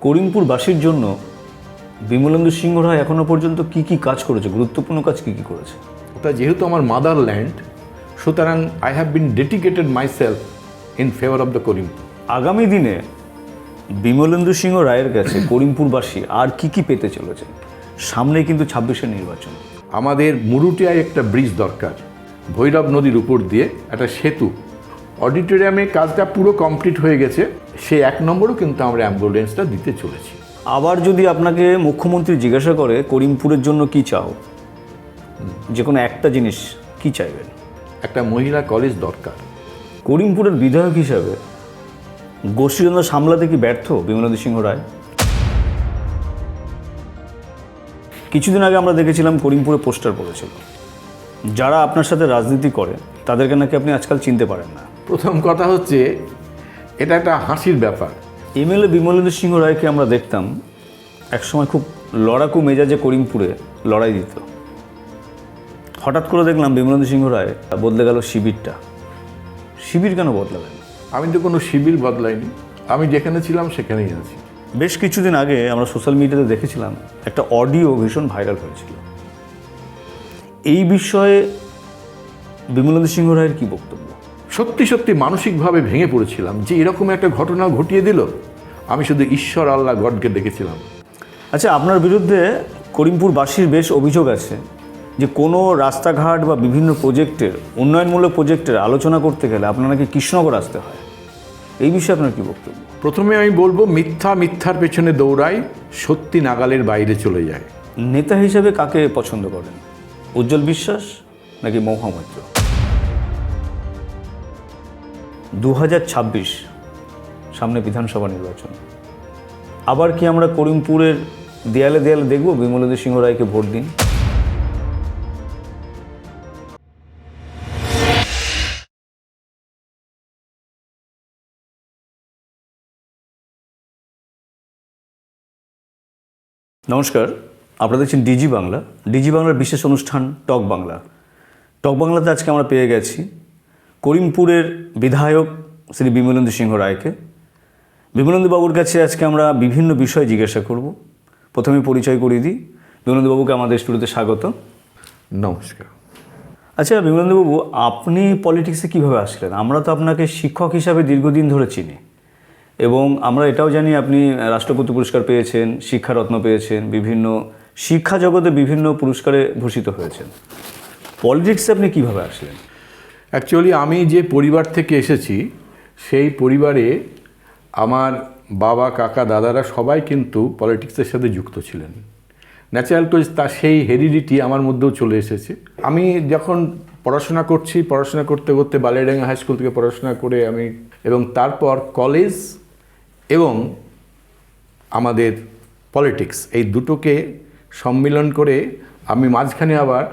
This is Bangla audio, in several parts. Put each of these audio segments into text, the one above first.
করিমপুরবাসীর জন্য বিমলেন্দু সিংহ রায় এখনও পর্যন্ত কি কি কাজ করেছে? গুরুত্বপূর্ণ কাজ কি কি করেছে? ওটা যেহেতু আমার মাদার ল্যান্ড সুতরাং I have been dedicated myself in favour of the Karimpur আগামী দিনে বিমলেন্দু সিংহ রায়ের কাছে করিমপুরবাসী আর কি কি পেতে চলেছে? সামনে কিন্তু ছাব্বিশের নির্বাচন। আমাদের মুরুটিয়ায় একটা ব্রিজ দরকার ভৈরব নদীর উপর দিয়ে একটা সেতু। অডিটোরিয়ামে কাজটা পুরো কমপ্লিট হয়ে গেছে সে এক নম্বরও কিন্তু আমরা অ্যাম্বুলেন্সটা দিতে চলেছি। আবার যদি আপনাকে মুখ্যমন্ত্রী জিজ্ঞাসা করে করিমপুরের জন্য কি চাও? যে কোনো একটা জিনিস কি চাইবেন? একটা মহিলা কলেজ দরকার। করিমপুরের বিধায়ক হিসাবে গোষ্ঠীদ্বন্দ্ব সামলাতে কি ব্যর্থ বিমলেন্দু সিংহ রায়? কিছুদিন আগে আমরা দেখেছিলাম করিমপুরে পোস্টার পড়েছিল। যারা আপনার সাথে রাজনীতি করে তাদেরকে নাকি আপনি আজকাল চিনতে পারেন না। প্রথম কথা হচ্ছে এটা একটা হাসির ব্যাপার। এমএলএ বিমলেন্দু সিংহ রায়কে আমরা দেখতাম একসময় খুব লড়াকু মেজাজে করিমপুরে লড়াই দিত। হঠাৎ করে দেখলাম বিমলেন্দু সিংহ রায় বদলে গেল শিবিরটা। শিবির কেন বদলালেন? আমি তো কোনো শিবির বদলাইনি। আমি যেখানে ছিলাম সেখানেই আছি। বেশ কিছুদিন আগে আমরা সোশ্যাল মিডিয়াতে দেখেছিলাম একটা অডিও ভীষণ ভাইরাল হয়েছিল। এই বিষয়ে বিমলেন্দু সিংহ রায়ের কী বক্তব্য? সত্যি সত্যি মানসিকভাবে ভেঙে পড়েছিলাম যে এরকম একটা ঘটনা ঘটিয়ে দিল আমি শুধু ঈশ্বর আল্লাহ গডকে দেখেছিলাম। আচ্ছা আপনার বিরুদ্ধে করিমপুরবাসীর বেশ অভিযোগ আছে যে কোনো রাস্তাঘাট বা বিভিন্ন প্রজেক্টের উন্নয়নমূলক প্রজেক্টের আলোচনা করতে গেলে আপনার নাকি কৃষ্ণনগর আসতে হয়। এই বিষয়ে আপনার কি বক্তব্য? প্রথমে আমি বলব মিথ্যা মিথ্যার পেছনে দৌড়াই সত্যি নাগালের বাইরে চলে যায়। নেতা হিসেবে কাকে পছন্দ করেন? উজ্জ্বল বিশ্বাস নাকি মৌহা মৈত্র দু সামনে বিধানসভা নির্বাচন। আবার কি আমরা করিমপুরের দেয়ালে দেয়ালে দেখব? বিমলেন্দু সিংহ রায়কে ভোট দিন। নমস্কার, আপনারা দেখছেন ডিজি বাংলা। ডিজি বাংলার বিশেষ অনুষ্ঠান টক বাংলা। টক বাংলাতে আজকে আমরা পেয়ে গেছি করিমপুরের বিধায়ক শ্রী বিমলেন্দু সিংহ রায়কে। বিমলেন্দু বাবুর কাছে আজকে আমরা বিভিন্ন বিষয় জিজ্ঞাসা করব। প্রথমে পরিচয় করিয়ে দিই। বাবুকে আমাদের স্টুডিওতে স্বাগত। নমস্কার। আচ্ছা বিমলেন্দুবাবু আপনি পলিটিক্সে কীভাবে আসলেন? আমরা তো আপনাকে শিক্ষক হিসাবে দীর্ঘদিন ধরে চিনি এবং আমরা এটাও জানি আপনি রাষ্ট্রপতি পুরস্কার পেয়েছেন শিক্ষারত্ন পেয়েছেন বিভিন্ন শিক্ষা জগতে বিভিন্ন পুরস্কারে ভূষিত হয়েছেন। পলিটিক্সে আপনি কীভাবে আসলেন? অ্যাকচুয়ালি আমি যে পরিবার থেকে এসেছি, সেই পরিবারে আমার বাবা, কাকা, দাদারা সবাই কিন্তু পলিটিক্সের সাথে যুক্ত ছিলেন। ন্যাচারাল টু তা সেই হেরিডিটি আমার মধ্যেও চলে এসেছে। আমি যখন পড়াশোনা করছি, পড়াশোনা করতে করতে বালিয়াডাঙ্গা হাই স্কুল থেকে পড়াশোনা করে আমি এবং তারপর কলেজ এবং আমাদের পলিটিক্স এই দুটোকে সম্মিলন করে আমি মাঝখানে আবার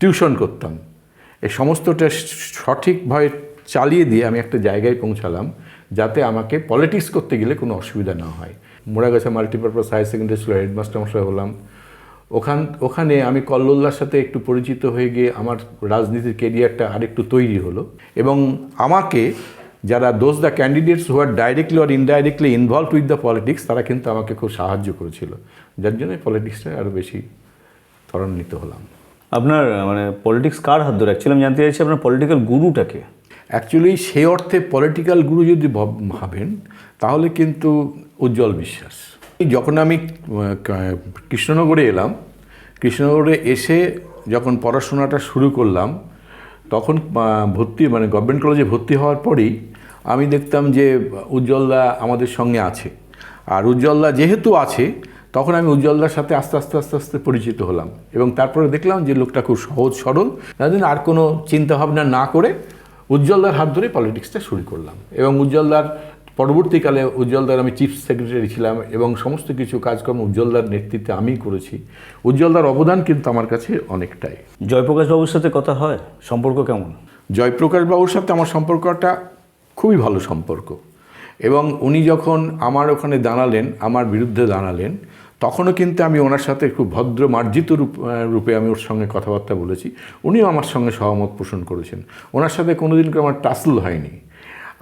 টিউশন করতাম। এই সমস্তটা সঠিকভাবে চালিয়ে দিয়ে আমি একটা জায়গায় পৌঁছালাম, যাতে আমাকে পলিটিক্স করতে গেলে কোনো অসুবিধা না হয়। মোড়াগাছা মাল্টিপারপাস হায়ার সেকেন্ডারি স্কুলের হেডমাস্টার মশাই হলাম। ওখান, ওখানে আমি কল্লোল্লার সাথে একটু পরিচিত হয়ে গিয়ে আমার রাজনীতির কেরিয়ারটা আরেকটু তৈরি হলো এবং আমাকে যারা those the candidates who are directly or indirectly involve with the politics তারা কিন্তু আমাকে খুব সাহায্য করেছিল। যার জন্য পলিটিক্সটা আরও বেশি ত্বরান্বিত হলাম। আপনার মানে পলিটিক্স কার হাত ধরে? অ্যাকচুয়ালি আমি জানতে চাইছি আপনার পলিটিক্যাল গুরুটাকে অ্যাকচুয়ালি সেই অর্থে পলিটিক্যাল গুরু যদি ভাব- ভাবেন, তাহলে কিন্তু উজ্জ্বল বিশ্বাস। যখন আমি কৃষ্ণনগরে এলাম, কৃষ্ণনগরে এসে যখন পড়াশোনাটা শুরু করলাম, তখন ভর্তি মানে গভর্নমেন্ট কলেজে ভর্তি হওয়ার পরেই আমি দেখতাম যে উজ্জ্বলদা আমাদের সঙ্গে আছে। আর উজ্জ্বলদা যেহেতু আছে তখন আমি উজ্জ্বলদার সাথে আস্তে আস্তে আস্তে আস্তে পরিচিত হলাম। এবং তারপরে দেখলাম যে লোকটা খুব সহজ সরল। তার জন্য আর কোনো চিন্তাভাবনা না করে উজ্জ্বলদার হাত ধরে পলিটিক্সটা শুরু করলাম। এবং উজ্জ্বলদার পরবর্তীকালে উজ্জ্বলদার আমি চিফ সেক্রেটারি ছিলাম এবং সমস্ত কিছু কাজকর্ম উজ্জ্বলদার নেতৃত্বে আমিই করেছি। উজ্জ্বলদার অবদান কিন্তু আমার কাছে অনেকটাই। জয়প্রকাশ বাবুর সাথে কথা হয়? সম্পর্ক কেমন? জয়প্রকাশ বাবুর সাথে আমার সম্পর্কটা খুবই ভালো সম্পর্ক। এবং উনি যখন আমার ওখানে দাঁড়ালেন আমার বিরুদ্ধে দাঁড়ালেন তখনও কিন্তু আমি ওনার সাথে খুব ভদ্র মার্জিত রূপ রূপে আমি ওর সঙ্গে কথাবার্তা বলেছি। উনিও আমার সঙ্গে সহমত পোষণ করেছেন। ওনার সাথে কোনোদিন করে আমার টাসল হয়নি।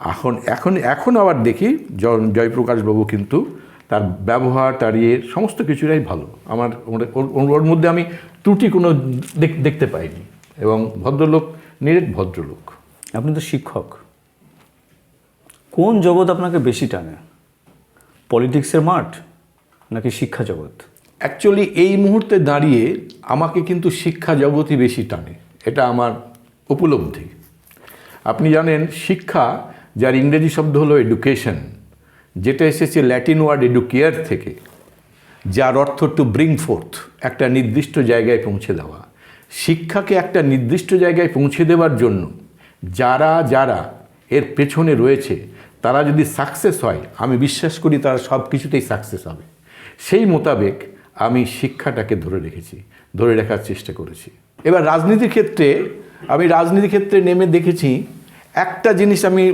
এখন এখন এখন আবার দেখি জ- জয়প্রকাশ বাবু কিন্তু তার ব্যবহার, তার ইয়ে সমস্ত কিছুটাই ভালো। আমার ওর- মধ্যে আমি ত্রুটি কোনো দেখ- দেখতে পাইনি। এবং ভদ্রলোক, নিরেট ভদ্রলোক। আপনি তো শিক্ষক। কোন জগৎ আপনাকে বেশি টানে? পলিটিক্সের মাঠ নাকি শিক্ষা জগৎ? অ্যাকচুয়ালি এই মুহূর্তে দাঁড়িয়ে আমাকে কিন্তু শিক্ষা জগতই বেশি টানে। এটা আমার উপলব্ধি। আপনি জানেন, শিক্ষা, যার ইংরেজি শব্দ হলো এডুকেশন যেটা এসেছে ল্যাটিন ওয়ার্ড এডুকেয়ার থেকে, যার অর্থ টু ব্রিং ফোর্থ একটা নির্দিষ্ট জায়গায় পৌঁছে দেওয়া। শিক্ষাকে একটা নির্দিষ্ট জায়গায় পৌঁছে দেওয়ার জন্য যারা যারা এর পেছনে রয়েছে, তারা যদি সাকসেস হয়, আমি বিশ্বাস করি তারা সব কিছুতেই সাকসেস হবে। সেই মোতাবেক আমি শিক্ষাটাকে ধরে রেখেছি, ধরে রাখার চেষ্টা করেছি। এবার রাজনীতির ক্ষেত্রে, আমি রাজনীতির ক্ষেত্রে নেমে দেখেছি, একটা জিনিস আমি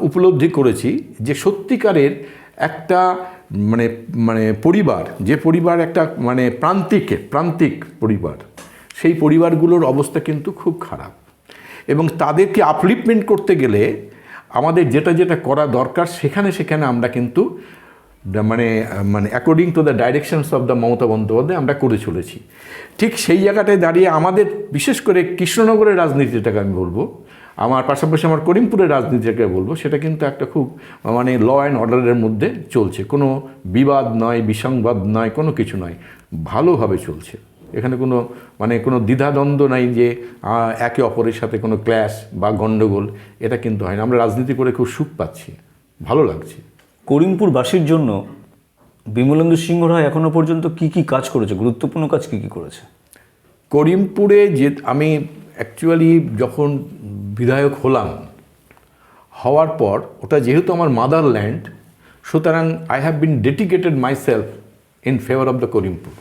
উপলব্ধি করেছি যে সত্যিকারের একটা মানে মানে পরিবার, যে পরিবার একটা মানে প্রান্তিক প্রান্তিক পরিবার, সেই পরিবারগুলোর অবস্থা কিন্তু খুব খারাপ। এবং তাদেরকে আপলিপমেন্ট করতে গেলে আমাদের যেটা যেটা করা দরকার, সেখানে সেখানে আমরা কিন্তু মানে মানে according to the directions of the Mamata Bandyopadhyay আমরা করে চলেছি। ঠিক সেই জায়গাটায় দাঁড়িয়ে আমাদের, বিশেষ করে কৃষ্ণনগরের রাজনীতিটাকে আমি বলব, আমার পাশাপাশি আমার করিমপুরের রাজনীতিটাকে বলব, সেটা কিন্তু একটা খুব মানে ল অ্যান্ড অর্ডারের মধ্যে চলছে। কোনো বিবাদ নয়, বিসংবাদ নয়, কোনো কিছু নয়, ভালোভাবে চলছে। এখানে কোনো মানে কোনো দ্বিধাদ্বন্দ্ব নাই যে একে অপরের সাথে কোনো ক্ল্যাশ বা গণ্ডগোল এটা কিন্তু হয় না। আমরা রাজনীতি করে খুব সুখ পাচ্ছি। ভালো লাগছে। করিমপুরবাসীর জন্য বিমলেন্দু সিংহ রায় এখনও পর্যন্ত কি কি কাজ করেছে? গুরুত্বপূর্ণ কাজ কি কি করেছে? করিমপুরে যে আমি অ্যাকচুয়ালি যখন বিধায়ক হলাম, হওয়ার পর ওটা যেহেতু আমার মাদারল্যান্ড সুতরাং I have been dedicated myself in favour of the Karimpur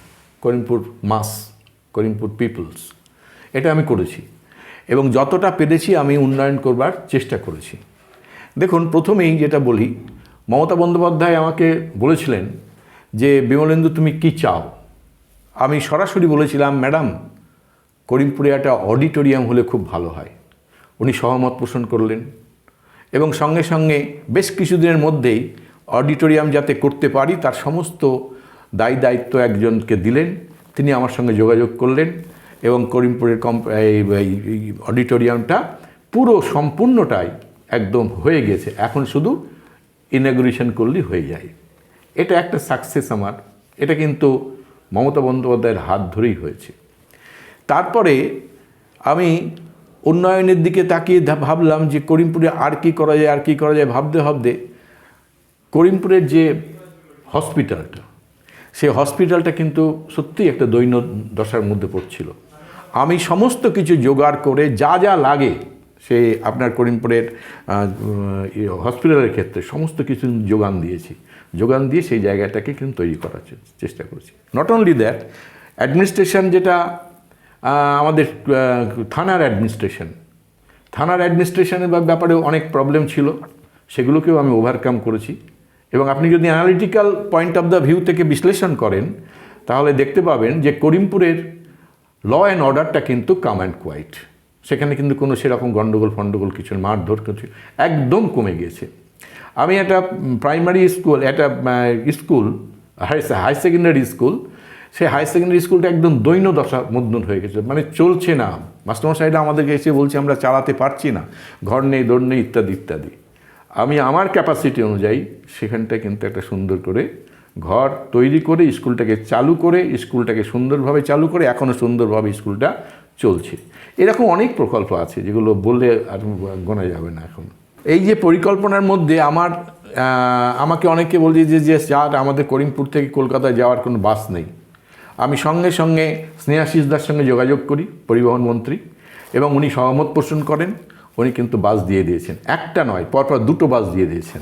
Karimpur mass Karimpur peoples এটা আমি করেছি। এবং যতটা পেরেছি আমি উন্নয়ন করবার চেষ্টা করেছি। দেখুন, প্রথমেই যেটা বলি মমতা বন্দ্যোপাধ্যায় আমাকে বলেছিলেন যে, বিমলেন্দু, তুমি কি চাও? আমি সরাসরি বলেছিলাম, ম্যাডাম, করিমপুরে একটা অডিটোরিয়াম হলে খুব ভালো হয়। উনি সহমত পোষণ করলেন এবং সঙ্গে সঙ্গে বেশ কিছুদিনের মধ্যেই অডিটোরিয়াম যাতে করতে পারি, তার সমস্ত দায়ী দায়িত্ব একজনকে দিলেন। তিনি আমার সঙ্গে যোগাযোগ করলেন এবং করিমপুরের কম, এই অডিটোরিয়ামটা পুরো সম্পূর্ণটাই একদম হয়ে গেছে। এখন শুধু ইনাগুরেশন করলেই হয়ে যায়। এটা একটা সাকসেস আমার। এটা কিন্তু মমতা বন্দ্যোপাধ্যায়ের হাত ধরেই হয়েছে। তারপরে আমি উন্নয়নের দিকে তাকিয়ে ভাবলাম যে করিমপুরে আর কি করা যায়, আর কি করা যায় ভাবতে ভাবতে করিমপুরের যে হসপিটালটা, সেই হসপিটালটা কিন্তু সত্যিই একটা দৈন্য দশার মধ্যে পড়ছিল। আমি সমস্ত কিছু জোগাড় করে যা যা লাগে সে আপনার করিমপুরের ইয়ে, হসপিটালের ক্ষেত্রে সমস্ত কিছু যোগান দিয়েছি। যোগান দিয়ে সেই জায়গাটাকে কিন্তু তৈরি করার চেষ্টা করেছি। নট অনলি দ্যাট অ্যাডমিনিস্ট্রেশন যেটা আমাদের থানার অ্যাডমিনিস্ট্রেশন থানার অ্যাডমিনিস্ট্রেশনের বা- ব্যাপারেও অনেক প্রবলেম ছিল। সেগুলোকেও আমি ওভারকাম করেছি। এবং আপনি যদি analytical point of the view থেকে বিশ্লেষণ করেন তাহলে দেখতে পাবেন যে করিমপুরের ল অ্যান্ড অর্ডারটা কিন্তু কাম অ্যান্ড কোয়াইট সেখানে কিন্তু কোনো সেরকম গণ্ডগোল, ফণ্ডগোল কিছু মারধর কিছু একদম কমে গিয়েছে। আমি একটা প্রাইমারি স্কুল একটা স্কুল হাই সেকেন্ডারি স্কুল সেই হাই সেকেন্ডারি স্কুলটা একদম দৈন্য দশা মধ্যন হয়ে গেছে। মানে চলছে না। মাস্টারমশাইরা আমাদেরকে এসে বলছে, আমরা চালাতে পারছি না। ঘর নেই দৌড় নেই, ইত্যাদি ইত্যাদি। আমি আমার ক্যাপাসিটি অনুযায়ী সেখানটা কিন্তু একটা সুন্দর করে ঘর তৈরি করে, স্কুলটাকে চালু করে, স্কুলটাকে সুন্দরভাবে চালু করে এখনও সুন্দরভাবে স্কুলটা চলছে। এরকম অনেক প্রকল্প আছে যেগুলো বললে আর গোনা যাবে না এখন। এই যে পরিকল্পনার মধ্যে আমার আমাকে অনেকে বলছে যে যে যার আমাদের করিমপুর থেকে কলকাতায় যাওয়ার কোনো বাস নেই। আমি সঙ্গে সঙ্গে স্নেহাশিস দার সঙ্গে যোগাযোগ করি, পরিবহন মন্ত্রী, এবং উনি সহমত পোষণ করেন, উনি কিন্তু বাস দিয়ে দিয়েছেন। একটা নয়, পরপর দুটো বাস দিয়ে দিয়েছেন।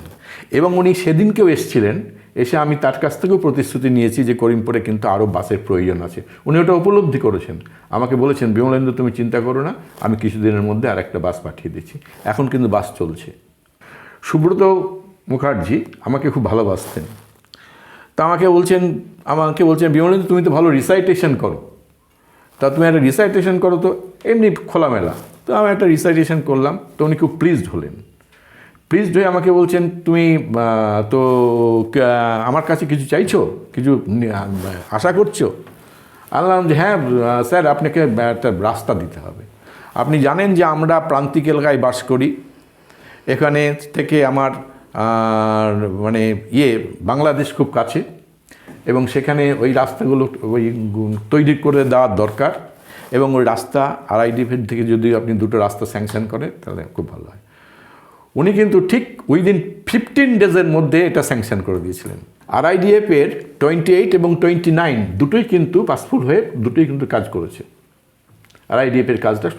এবং উনি সেদিনকেও এসছিলেন এসে আমি তার কাছ থেকেও প্রতিশ্রুতি নিয়েছি যে করিমপুরে কিন্তু আরও বাসের প্রয়োজন আছে। উনি ওটা উপলব্ধি করেছেন। আমাকে বলেছেন বিমলেন্দ্র তুমি চিন্তা করো না, আমি কিছুদিনের মধ্যে আর একটা বাস পাঠিয়ে দিচ্ছি। এখন কিন্তু বাস চলছে। সুব্রত মুখার্জি আমাকে খুব ভালোবাসতেন। তা আমাকে বলছেন আমাকে বলছেন বিমলেন্দু তুমি তো ভালো রিসাইটেশন করো। তা তুমি একটা রিসাইটেশন করো তো, এমনি খোলামেলা। তো আমি একটা রিসাইটেশন করলাম, তো উনি খুব প্লিজড হলেন। প্লিজ হয়ে আমাকে বলছেন, তুমি তো আমার কাছে কিছু চাইছো? কিছু আশা করছ? আনলাম যে হ্যাঁ স্যার, আপনাকে একটা রাস্তা দিতে হবে। আপনি জানেন যে আমরা প্রান্তিক এলাকায় বাস করি। এখানে থেকে আমার মানে ইয়ে বাংলাদেশ খুব কাছে। এবং সেখানে ওই রাস্তাগুলো, ওই তৈরি করে দেওয়ার দরকার। এবং ওই রাস্তা আরআইডিএফের থেকে যদি আপনি দুটো রাস্তা স্যাংশন করেন, তাহলে খুব ভালো হয়। উনি কিন্তু ঠিক উইদিন ফিফটিন ডেজের মধ্যে এটা স্যাংশন করে দিয়েছিলেন। আরআইডিএফ এর টোয়েন্টি এইট এবং টোয়েন্টি নাইন দুটোই কিন্তু পাসফুল হয়ে দুটোই কিন্তু কাজ করেছে। আরআইডিএফ এর কাজটা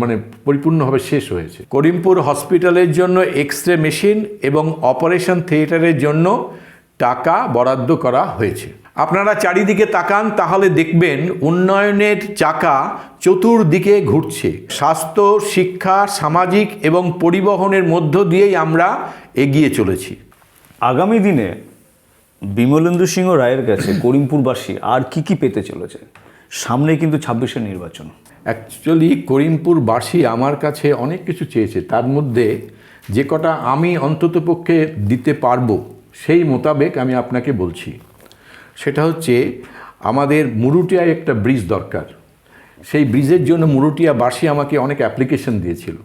মানে পরিপূর্ণভাবে শেষ হয়েছে। করিমপুর হসপিটালের জন্য এক্স রে মেশিন এবং অপারেশন থিয়েটারের জন্য টাকা বরাদ্দ করা হয়েছে। আপনারা চারিদিকে তাকান তাহলে দেখবেন উন্নয়নের চাকা চতুর্দিকে ঘুরছে। স্বাস্থ্য শিক্ষা সামাজিক এবং পরিবহনের মধ্য দিয়েই আমরা এগিয়ে চলেছি। আগামী দিনে বিমলেন্দু সিংহ রায়ের কাছে করিমপুরবাসী আর কি কি পেতে চলেছে? সামনে কিন্তু ছাব্বিশের নির্বাচন। অ্যাকচুয়ালি করিমপুরবাসী আমার কাছে অনেক কিছু চেয়েছে। তার মধ্যে যে কটা আমি অন্ততপক্ষে দিতে পারব সেই মোতাবেক আমি আপনাকে বলছি। সেটা হচ্ছে আমাদের মুরুটিয়ায় একটা ব্রিজ দরকার। সেই ব্রিজের জন্য মুরুটিয়া মুরুটিয়াবাসী আমাকে অনেক অ্যাপ্লিকেশন দিয়েছিল।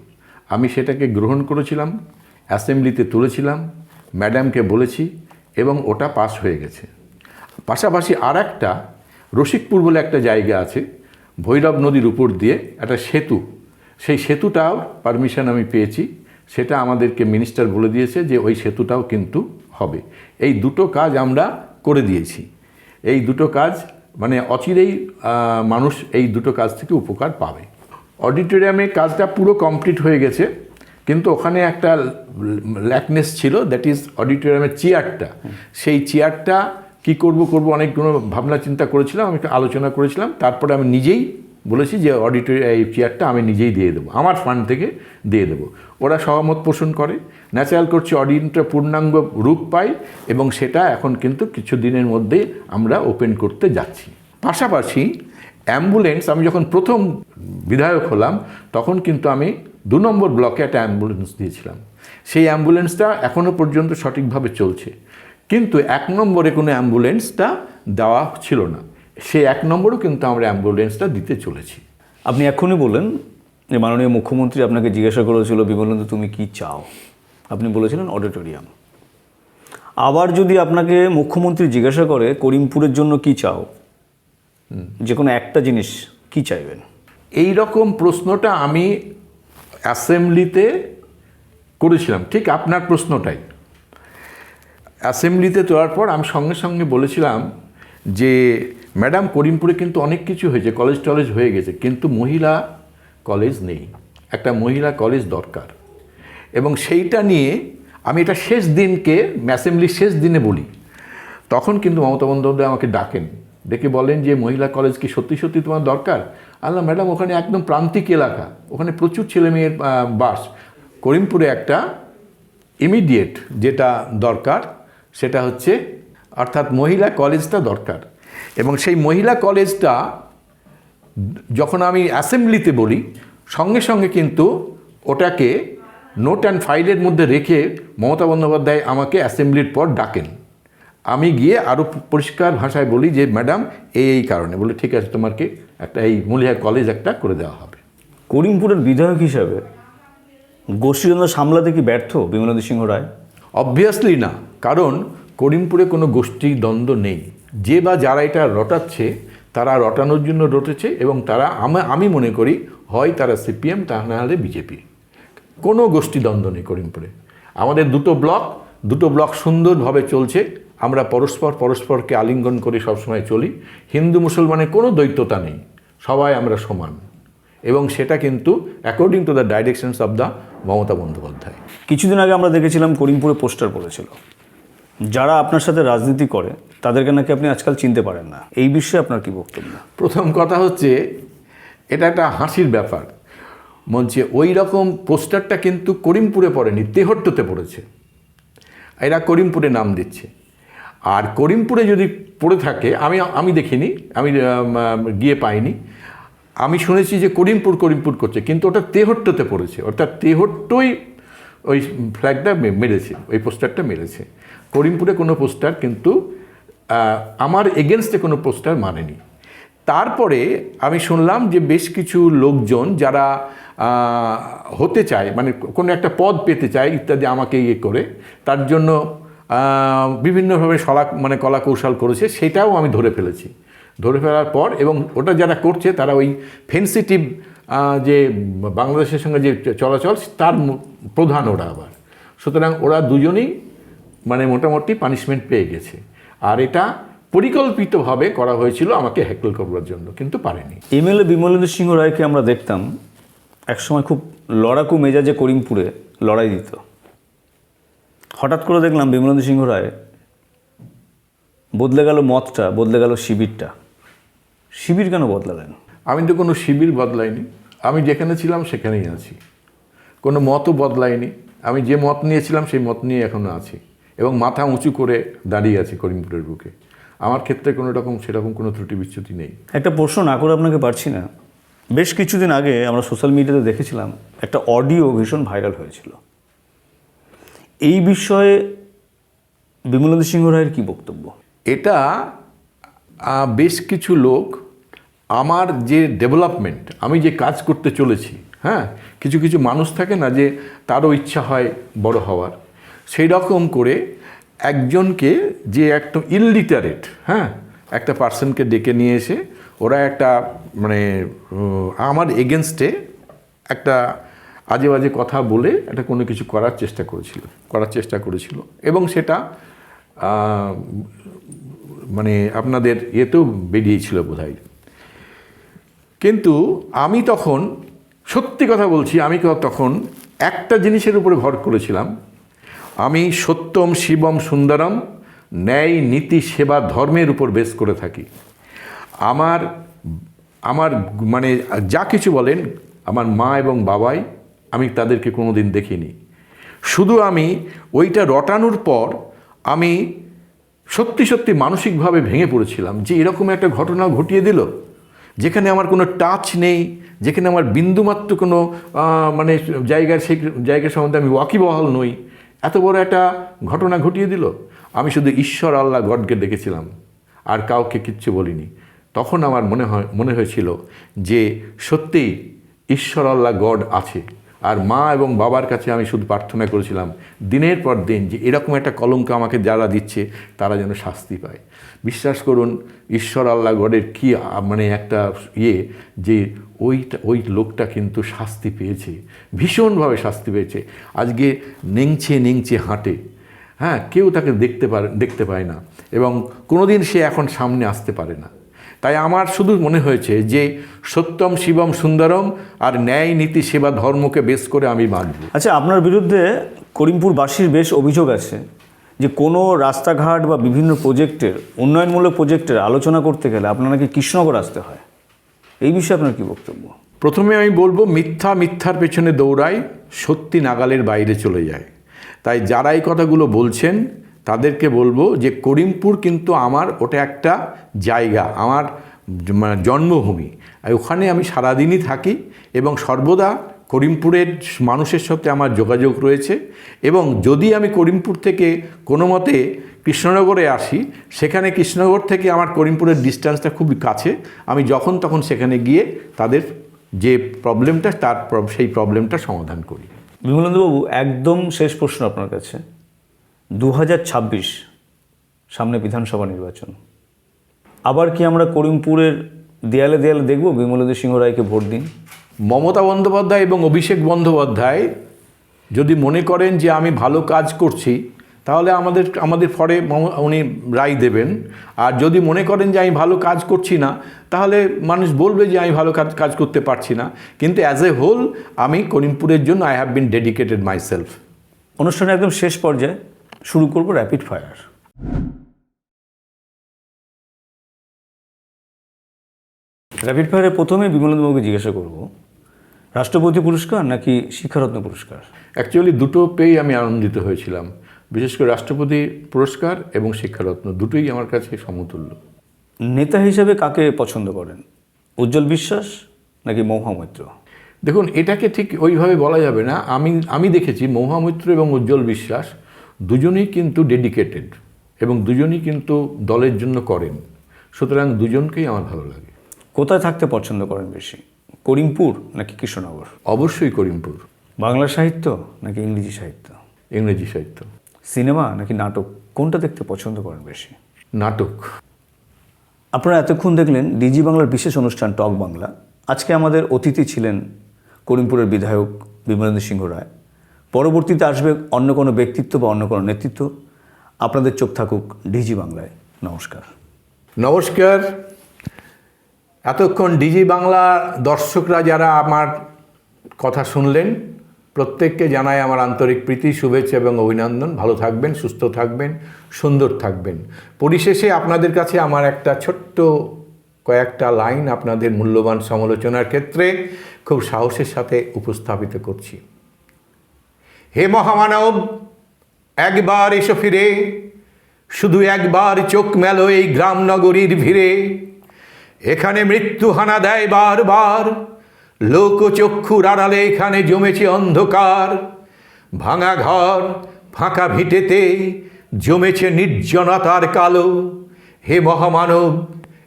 আমি সেটাকে গ্রহণ করেছিলাম অ্যাসেম্বলিতে তুলেছিলাম ম্যাডামকে বলেছি এবং ওটা পাস হয়ে গেছে। পাশাপাশি আর একটা রসিকপুর বলে একটা জায়গা আছে, ভৈরব নদীর উপর দিয়ে একটা সেতু। সেই সেতুটাও পারমিশন আমি পেয়েছি, সেটা আমাদেরকে মিনিস্টার বলে দিয়েছে যে ওই সেতুটাও কিন্তু হবে। এই দুটো কাজ আমরা করে দিয়েছি। এই দুটো কাজ মানে অচিরেই মানুষ এই দুটো কাজ থেকে উপকার পাবে। অডিটোরিয়ামে কাজটা পুরো কমপ্লিট হয়ে গেছে, কিন্তু ওখানে একটা ল্যাকনেস ছিল, দ্যাট ইজ অডিটোরিয়ামের চেয়ারটা। সেই চেয়ারটা কি করব করব অনেকগুলো ভাবনা চিন্তা করেছিলাম, আমি আলোচনা করেছিলাম, তারপরে আমি নিজেই বলেছি যে অডিটোরিয়াম এই চেয়ারটা আমি নিজেই দিয়ে দেবো, আমার ফান্ড থেকে দিয়ে দেবো। ওরা সহমত পোষণ করে ন্যাচারাল করছে অডিটটা পূর্ণাঙ্গ রূপ পায় এবং সেটা এখন কিন্তু কিছু দিনের মধ্যেই আমরা ওপেন করতে যাচ্ছি। পাশাপাশি অ্যাম্বুলেন্স আমি যখন প্রথম বিধায়ক হলাম, তখন কিন্তু আমি দু নম্বর ব্লকে একটা অ্যাম্বুলেন্স দিয়েছিলাম। সেই অ্যাম্বুলেন্সটা এখনও পর্যন্ত সঠিকভাবে চলছে। কিন্তু এক নম্বরে কোনো অ্যাম্বুলেন্সটা দেওয়া ছিল না। সেই এক নম্বরও কিন্তু আমরা অ্যাম্বুলেন্সটা দিতে চলেছি। আপনি এখনই বললেন যে মাননীয় মুখ্যমন্ত্রী আপনাকে জিজ্ঞাসা করেছিল বিমলেন্দু তুমি কি চাও? আপনি বলেছিলেন অডিটোরিয়াম। আবার যদি আপনাকে মুখ্যমন্ত্রী জিজ্ঞাসা করে করিমপুরের জন্য কি চাও? যে কোনো একটা জিনিস কি চাইবেন? এই রকম প্রশ্নটা আমি অ্যাসেম্বলিতে করেছিলাম। ঠিক আপনার প্রশ্নটাই। অ্যাসেম্বলিতে তোলার পর আমি সঙ্গে সঙ্গে বলেছিলাম যে ম্যাডাম করিমপুরে কিন্তু অনেক কিছু হয়েছে কলেজ টলেজ হয়ে গেছে, কিন্তু মহিলা কলেজ নেই। একটা মহিলা কলেজ দরকার। এবং সেইটা নিয়ে আমি এটা শেষ দিনকে অ্যাসেম্বলির শেষ দিনে বলি। তখন কিন্তু মমতা বন্দ্যোপাধ্যায় আমাকে ডাকেন। ডেকে বলেন যে, মহিলা কলেজ কি সত্যি সত্যি তোমার দরকার? আল্লাহ, ম্যাডাম, ওখানে একদম প্রান্তিক এলাকা। ওখানে প্রচুর ছেলে মেয়ের বাস। করিমপুরে একটা ইমিডিয়েট যেটা দরকার, সেটা হচ্ছে, অর্থাৎ মহিলা কলেজটা দরকার। এবং সেই মহিলা কলেজটা যখন আমি অ্যাসেম্বলিতে বলি সঙ্গে সঙ্গে কিন্তু ওটাকে নোট অ্যান্ড ফাইলের মধ্যে রেখে মমতা বন্দ্যোপাধ্যায় আমাকে অ্যাসেম্বলির পর ডাকেন। আমি গিয়ে আরও পরিষ্কার ভাষায় বলি যে ম্যাডাম এই এই কারণে। বলে ঠিক আছে তোমাকে একটা এই মহিলা কলেজ একটা করে দেওয়া হবে। করিমপুরের বিধায়ক হিসাবে গোষ্ঠীদ্বন্দ্ব সামলাতে কি ব্যর্থ বিমলেন্দু সিংহ রায়? অবভিয়াসলি না। কারণ করিমপুরে কোনো গোষ্ঠী দ্বন্দ্ব নেই। যে বা যারা এটা রটাচ্ছে, তারা রটানোর জন্য রটেছে এবং তারা আমি মনে করি হয় তারা সিপিএম, তা না হলে বিজেপি। কোনো গোষ্ঠী দ্বন্দ্ব নেই করিমপুরে। আমাদের দুটো ব্লক দুটো ব্লক সুন্দরভাবে চলছে। আমরা পরস্পর পরস্পরকে আলিঙ্গন করে সবসময় চলি। হিন্দু মুসলমানের কোনো দ্বৈততা নেই। সবাই আমরা সমান। এবং সেটা কিন্তু according to the directions of the Mamata Bandyopadhyay. কিছুদিন আগে আমরা দেখেছিলাম করিমপুরে পোস্টার পড়েছিল। যারা আপনার সাথে রাজনীতি করে, তাদেরকে নাকি আপনি আজকাল চিনতে পারেন না। এই বিষয়ে আপনার কি বক্তব্য? প্রথম কথা হচ্ছে, এটা একটা হাসির ব্যাপার। মঞ্চে ওই রকম পোস্টারটা কিন্তু করিমপুরে পড়েনি, তেহট্টতে পড়েছে। এরা করিমপুরে নাম দিচ্ছে। আর করিমপুরে যদি পড়ে থাকে, আমি আমি দেখিনি, আমি গিয়ে পাইনি। আমি শুনেছি যে করিমপুর করিমপুর করছে, কিন্তু ওটা তেহট্টতে পড়েছে। অর্থাৎ তেহট্টই ওই ফ্ল্যাগটা মেরেছে, ওই পোস্টারটা মেরেছে। করিমপুরে কোনো পোস্টার, কিন্তু আমার এগেনস্টে কোনো পোস্টার মানেনি। তারপরে আমি শুনলাম যে বেশ কিছু লোকজন যারা হতে চায় মানে কোনো একটা পদ পেতে চায় ইত্যাদি আমাকে ইয়ে করে, তার জন্য বিভিন্নভাবে সলা মানে কলা কৌশল করেছে, সেটাও আমি ধরে ফেলেছি। ধরে ফেলার পর এবং ওটা যারা করছে, তারা ওই ফেন্সিটিভ যে বাংলাদেশের সঙ্গে যে চলাচল, তার প্রধান ওরা আবার। সুতরাং ওরা দুজনেই মানে মোটামুটি পানিশমেন্ট পেয়ে গেছে। আর এটা পরিকল্পিতভাবে করা হয়েছিল আমাকে হ্যাকল করবার জন্য কিন্তু পারেনি। এমএলএ বিমলেন্দ্র সিংহ রায়কে আমরা দেখতাম একসময় খুব লড়াকু মেজাজে করিমপুরে লড়াই দিত। হঠাৎ করে দেখলাম বিমলেন্দ্র সিংহ রায় বদলে গেল মতটা বদলে গেল শিবিরটা। শিবির কেন বদলালেন? আমি তো কোনো শিবির বদলাইনি। আমি যেখানে ছিলাম সেখানেই আছি। কোনো মতও বদলাইনি। আমি যে মত নিয়েছিলাম সেই মত নিয়ে এখনও আছি। এবং মাথা উঁচু করে দাঁড়িয়ে আছি করিমপুরের বুকে। আমার ক্ষেত্রে কোনো রকম সেরকম কোনো ত্রুটি বিচ্যুতি নেই। একটা প্রশ্ন না করে আপনাকে পারছি না। বেশ কিছুদিন আগে আমরা সোশ্যাল মিডিয়াতে দেখেছিলাম একটা অডিও ভীষণ ভাইরাল হয়েছিল। এই বিষয়ে বিমলেন্দ্র সিংহ রায়ের কী বক্তব্য? এটা বেশ কিছু লোক আমার যে ডেভেলপমেন্ট আমি যে কাজ করতে চলেছি হ্যাঁ কিছু কিছু মানুষ থাকে না যে তারও ইচ্ছা হয় বড় হওয়ার। সেই রকম করে একজনকে যে একদম ইললিটারেট হ্যাঁ একটা পার্সনকে ডেকে নিয়ে এসে ওরা একটা মানে আমার এগেনস্টে একটা আজে বাজে কথা বলে একটা কোনো কিছু করার চেষ্টা করেছিল, করার চেষ্টা করেছিল। এবং সেটা মানে আপনাদের ইয়েতেও বেরিয়েছিল বোধ কিন্তু আমি তখন সত্যি কথা বলছি, আমি তখন একটা জিনিসের উপরে ভর করেছিলাম। আমি সত্যম শিবম সুন্দরম ন্যায় নীতি সেবা ধর্মের উপর বেশ করে থাকি। আমার আমার মানে যা কিছু বলেন, আমার মা এবং বাবাই, আমি তাদেরকে কোনো দিন দেখিনি। শুধু আমি ওইটা রটানোর পর আমি সত্যি সত্যি মানসিকভাবে ভেঙে পড়েছিলাম যে এরকম একটা ঘটনা ঘটিয়ে দিল, যেখানে আমার কোনো টাচ নেই, যেখানে আমার বিন্দুমাত্র কোনো মানে জায়গার সেই জায়গা সম্বন্ধে আমি ওয়াকিবহাল নই। এত বড় একটা ঘটনা ঘটিয়ে দিল। আমি শুধু ঈশ্বর, আল্লাহ, গডকে দেখেছিলাম। আর কাউকে কিচ্ছু বলিনি। তখন আমার মনে হয়, মনে হয়েছিল যে সত্যিই ঈশ্বর, আল্লাহ, গড আছে। আর মা এবং বাবার কাছে আমি শুধু প্রার্থনা করেছিলাম, দিনের পর দিন যে এরকম একটা কলঙ্ক আমাকে যারা দিচ্ছে, তারা যেন শাস্তি পায়। বিশ্বাস করুন, ঈশ্বর আল্লাহ গডের কি মানে একটা ইয়ে যে ওইটা, ওই লোকটা কিন্তু শাস্তি পেয়েছে, ভীষণভাবে শাস্তি পেয়েছে। আজকে নেংছে নেংছে হাঁটে হ্যাঁ কেউ তাকে দেখতে পারে, দেখতে পায় না এবং কোনোদিন সে এখন সামনে আসতে পারে না। তাই আমার শুধু মনে হয়েছে যে সত্যম শিবম সুন্দরম আর ন্যায় নীতি সেবা ধর্মকে বেশ করে আমি মানব। আচ্ছা আপনার বিরুদ্ধে করিমপুরবাসীর বেশ অভিযোগ আছে যে কোনো রাস্তাঘাট বা বিভিন্ন প্রজেক্টের উন্নয়নমূলক প্রজেক্টের আলোচনা করতে গেলে আপনার নাকি কৃষ্ণনগর আসতে হয়। এই বিষয়ে আপনার কি বক্তব্য? প্রথমে আমি বলব মিথ্যা মিথ্যার পেছনে দৌড়ায় সত্যি নাগালের বাইরে চলে যায়। তাই যারা এই কথাগুলো বলছেন তাদেরকে বলব যে করিমপুর কিন্তু আমার ওটা একটা জায়গা, আমার মানে জন্মভূমি। ওখানে আমি সারাদিনই থাকি এবং সর্বদা করিমপুরের মানুষের সাথে আমার যোগাযোগ রয়েছে এবং যদি আমি করিমপুর থেকে কোনো মতে কৃষ্ণনগরে আসি, সেখানে কৃষ্ণনগর থেকে আমার করিমপুরের ডিস্টেন্সটা খুবই কাছে। আমি যখন তখন সেখানে গিয়ে তাদের যে প্রবলেমটা তার সেই প্রবলেমটা সমাধান করি। বিমলেন্দ্রবাবু একদম শেষ প্রশ্ন আপনার কাছে। দু ছাব্বিশ সামনে বিধানসভা নির্বাচন। আবার কি আমরা করিমপুরের দেয়ালে দেয়ালে দেখব বিমলেন্দ্র সিংহ রায়কে ভোট দিন? মমতা বন্দ্যোপাধ্যায় এবং অভিষেক বন্দ্যোপাধ্যায় যদি মনে করেন যে আমি ভালো কাজ করছি তাহলে আমাদের আমাদের ফরে উনি রায় দেবেন। আর যদি মনে করেন যে আমি ভালো কাজ করছি না তাহলে মানুষ বলবে যে আমি ভালো কাজ কাজ করতে পারছি না। কিন্তু অ্যাজ এ হোল আমি করিমপুরের জন্য I have been dedicated myself অনুষ্ঠানের একদম শেষ পর্যায়ে শুরু করব র্যাপিড ফায়ার র্যাপিড ফায়ারে প্রথমে বিমলেন্দ্রবাবুকে জিজ্ঞাসা করব রাষ্ট্রপতি পুরস্কার নাকি শিক্ষারত্ন পুরস্কার? অ্যাকচুয়ালি দুটো পেয়েই আমি আনন্দিত হয়েছিলাম। বিশেষ করে রাষ্ট্রপতি পুরস্কার এবং শিক্ষারত্ন দুটোই আমার কাছে সমতুল্য। নেতা হিসেবে কাকে পছন্দ করেন? উজ্জ্বল বিশ্বাস নাকি মৌহা মৈত্র? দেখুন এটাকে ঠিক ওইভাবে বলা যাবে না। আমি আমি দেখেছি মহামিত্র এবং উজ্জ্বল বিশ্বাস। দুজনেই কিন্তু ডেডিকেটেড এবং দুজনেই কিন্তু দলের জন্য করেন। সুতরাং দুজনকেই আমার ভালো লাগে। কোথায় থাকতে পছন্দ করেন বেশি? করিমপুর নাকি কৃষ্ণনগর? অবশ্যই করিমপুর। বাংলা সাহিত্য নাকি ইংরেজি সাহিত্য? ইংরেজি সাহিত্য। সিনেমা নাকি নাটক? কোনটা দেখতে পছন্দ করেন বেশি? নাটক। আপনারা এতক্ষণ দেখলেন ডিজি বাংলার বিশেষ অনুষ্ঠান টক বাংলা। আজকে আমাদের অতিথি ছিলেন করিমপুরের বিধায়ক বিমলেন্দ্র সিংহ রায়। পরবর্তীতে আসবে অন্য কোনো ব্যক্তিত্ব বা অন্য কোনো নেতৃত্ব। আপনাদের চোখ থাকুক ডিজি বাংলায়। নমস্কার। নমস্কার। এতক্ষণ ডিজি বাংলা দর্শকরা যারা আমার কথা শুনলেন, প্রত্যেককে জানাই আমার আন্তরিক প্রীতি, শুভেচ্ছা এবং অভিনন্দন। ভালো থাকবেন, সুস্থ থাকবেন, সুন্দর থাকবেন। পরিশেষে আপনাদের কাছে আমার একটা ছোট্ট কয়েকটা লাইন আপনাদের মূল্যবান সমালোচনার ক্ষেত্রে খুব সাহসের সাথে উপস্থাপিত করছি। হে মহামানব, একবার এসো ফিরে। শুধু একবার চোখ মেলো এই গ্রাম নগরীর ভিড়ে। এখানে মৃত্যু হানা দেয় বারবার। লোকচক্ষুর আড়ালে এখানে জমেছে অন্ধকার। ভাঙা ঘর, ফাঁকা ভিটেতে জমেছে নির্জনতার কালো। হে মহামানব,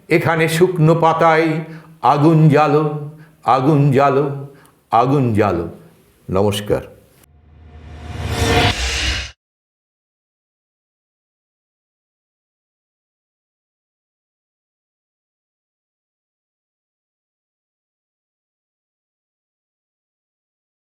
এখানে শুকনো পাতায় আগুন জ্বালো আগুন জ্বালো আগুন জ্বালো। নমস্কার।